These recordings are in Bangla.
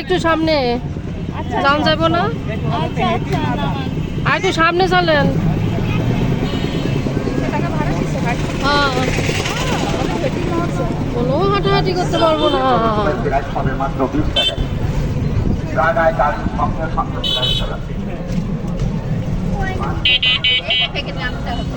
একটু সামনে। যান যাব না? আচ্ছা আচ্ছা আর একটু সামনে চলেন। হ্যাঁ। কোনো হাঁটাহাঁটি করতে পারব না। থেকে নামতে হবে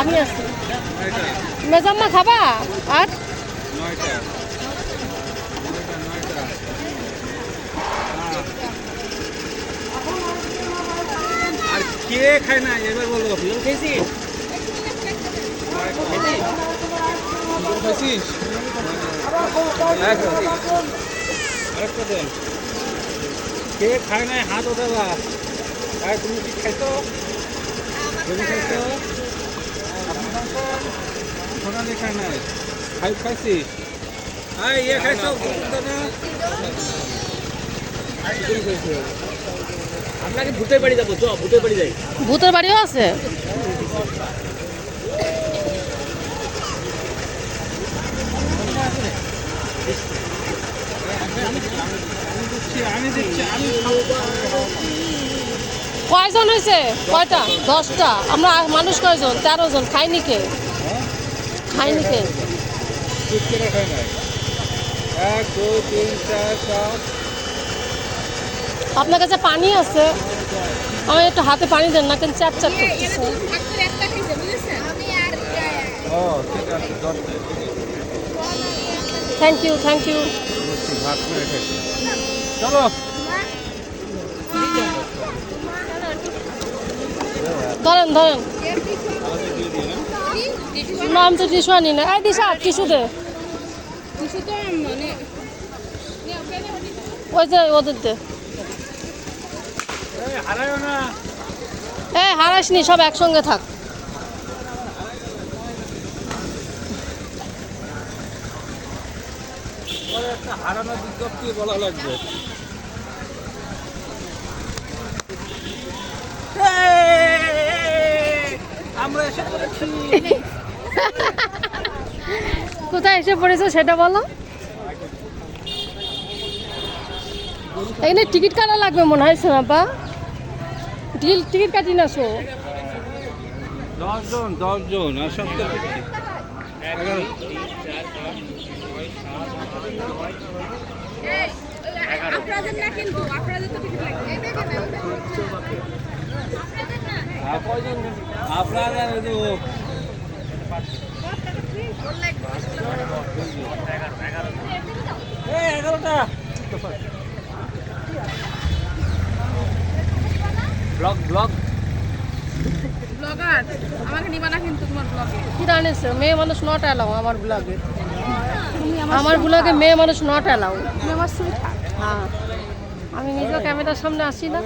আমি আছি। মেজাম্মা খাবা? আর? আর কে খায় না? এবার বলো। তুই খেয়েছিস? কে খায় না? হাত ওঠাবা। আর তুমি কি খাইছো? তুমি খাইছো? আয় ইয়ে খাইছো। আপনাকে ভূতের বাড়ি যাব চ ভূতের বাড়ি যাই। ভূতের বাড়িও আছে? কয়জন হয়েছে কয়টা? দশটা? আমরা মানুষ কয়জন? তেরো জন খাইনি কে? খাইনি কে? চুপ খাই নাই এক দুই তিন চার পাঁচ আপনার কাছে পানি আছে আমার একটু হাতে পানি দেন না কেন চ্যাপ চ্যাপ করতেছে থ্যাংক ইউ থ্যাংক ইউ চলো। ধরেন ধরেন। না না আমি তো টিস্যু আনি না এই দিশা টিস্যু দে মানে। ওই যে ওদের দে। এই হারায়ও না। সব একসঙ্গে থাক। পরে একটা হারানো বিজ্ঞপ্তি বলা লাগবে। আমরা এসে পড়েছি। কোথায় এসে পড়েছো সেটা বলো। এখানে টিকিট কাটা লাগবে মনে হয় সোনাপা। টিকিট টিকিট কাটি না শো দশজন দশজন আর আপনাদের না কিন্তু আপনাদের তো টিকিট লাগবে এই দেখেন এগারোটা ব্লগ ব্লগ। ব্লগার? আমাকে নিবা না কিন্তু তোমার ব্লগে। কি জানিস মেয়ে মানুষ নট অ্যালাউ আমার ব্লগে। আমার ব্লগে মেয়ে মানুষ নট অ্যালাউ তুমি আমার হ্যাঁ। আমি নিজেও ক্যামেরার সামনে আসি না।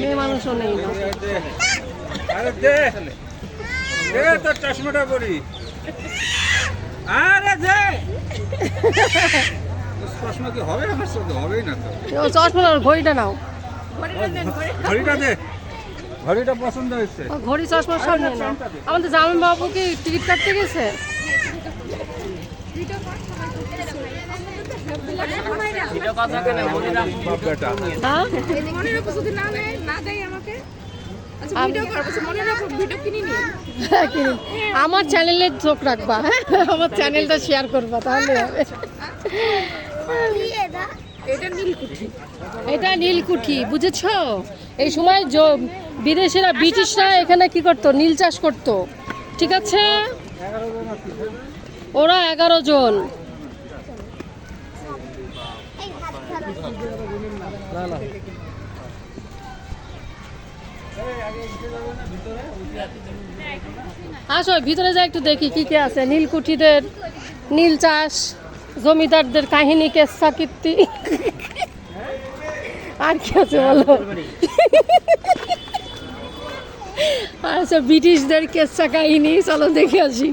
মেয়ে মানুষও নেই। না আরে দে দে। তোর চশমাটা পরি। আরে চশমা কি হবে আমার সাথে? হবেই না তো। চশমা ঘড়িটা নাও। ঘড়িটা দে। ঘড়িটা পছন্দ হয়েছে। ঘড়ি চশমার সামনে নাও। আমাদের জামিন বাবু কি টিকিট কাটতে গেছে? মনে রাখো। মনে রাখো। আমার চ্যানেলে চোখ রাখবা। হ্যাঁ আমার চ্যানেলটা শেয়ার করবা তাহলে এটা নীলকুঠি। এটা নীলকুঠি বুঝেছ? এই সময় বিদেশিরা ব্রিটিশরা এখানে কি করতো? নীল চাষ করতো। ঠিক আছে? ওরা এগারো জন। আসো, ভিতরে যা একটু দেখি কি কি আছে। নীলকুঠিদের নীল চাষ, জমিদারদের কাহিনী, কেসা, কীর্তি। আর কি আছে বলো? আচ্ছা ব্রিটিশদের কেচ্ছা কাহিনী, চলো দেখে আসি।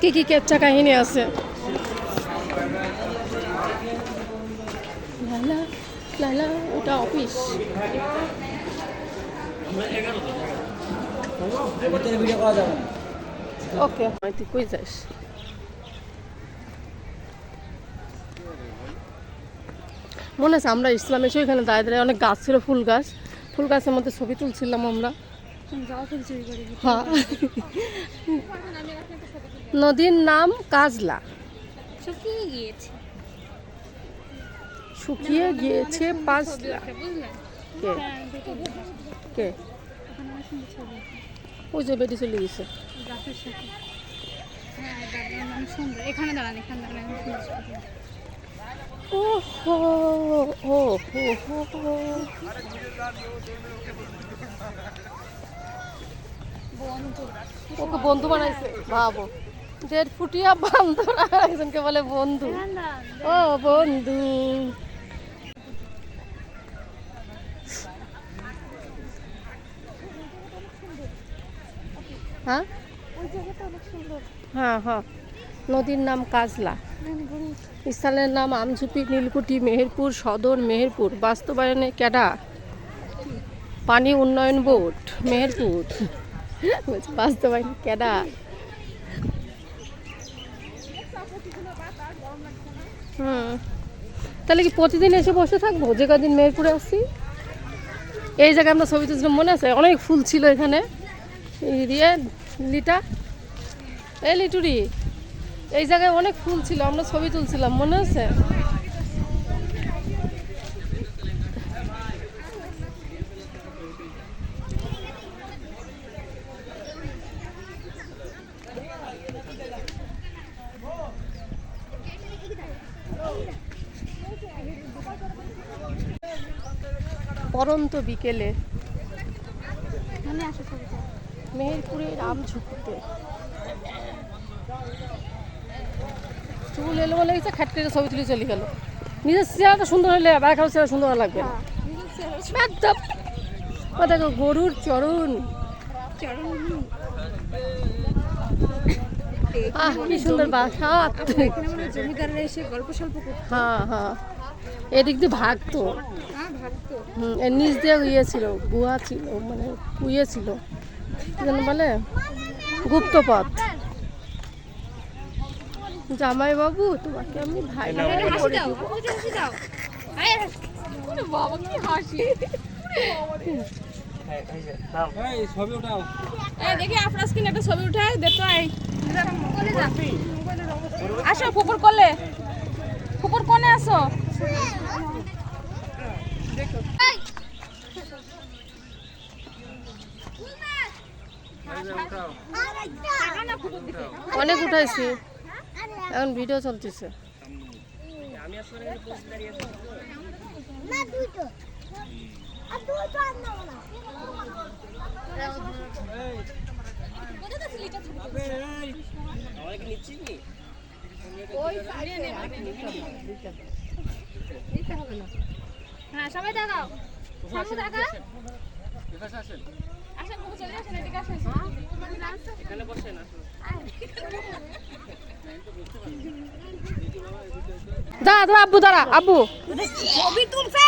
কি কি কেচ্ছা কাহিনী আছে? লালা লালা ওটা অফিস যাস মনে আছে, আমরা ইসলাম এসে ওইখানে দাঁড়িয়ে অনেক গাছ ছিল, ফুল গাছ। ফুল গাছের মধ্যে ছবি তুলছিলাম আমরা। হ্যাঁ। নদীর নাম কাজলা। শুকিয়ে গিয়েছে, পাঁচলা। ওই যে বেটি চলে গেছে। হো। ওকে বন্ধু বানাইছে, ভাবো। দেড় ফুটিয়া বান্ধব একজনকে বলে বন্ধু। ও বন্ধু। হ্যাঁ? হ্যাঁ হ্যাঁ। নদীর নাম কাজলা। স্থানের নাম আমঝুপি নীলকুঠি মেহেরপুর সদর মেহেরপুর। বাস্তবায়নে ক্যাডা পানি উন্নয়ন বোর্ড মেহেরপুর। বাস্তবায়ন ক্যাডা হুম। তাহলে কি প্রতিদিন এসে বসে থাকব? যে কদিন মেহেরপুরে আসছি? এই জায়গায় আমরা ছবি তুলছিলাম মনে আছে? অনেক ফুল ছিল এখানে। দিয়ে লিটা এই লিটুরি এই জায়গায় অনেক ফুল ছিল আমরা ছবি তুলছিলাম মনে আছে? পরন্ত বিকেলে। মেহেরপুরের আমঝুকুতে। চুল এলো বলে গেছে খাট করে ছবি তুলে চলে গেল। নিজের চেহারাটা সুন্দর হলে আবার কারও চেহারা সুন্দর লাগবে না। একদম দেখো গরুর চরণ। আহ কি সুন্দর বাসাত জমিদাররা এসে গল্প স্বল্প হ্যাঁ হ্যাঁ। এদিক দিয়ে ভাগতো হ্যাঁ হুম, এর নিচ দিয়ে ইয়ে ছিল গুহা ছিল মানে ইয়ে ছিল। যেন বলে? গুপ্তপথ। জামাই বাবু তোমাকে আমি ভাই দেখি আফরাজ কিনে একটা ছবি উঠায় দে তো আসো পুকুর করলে পুকুর আব্বুর কোনে আসো? অনেক উঠাইছি। এখন ভিডিও চলতেছে। হ্যাঁ সবাই দেখাও। সামনে দেখা আসেন। দাঁড়া দাঁড়া আব্বু দাঁড়া আব্বু। তুলছে?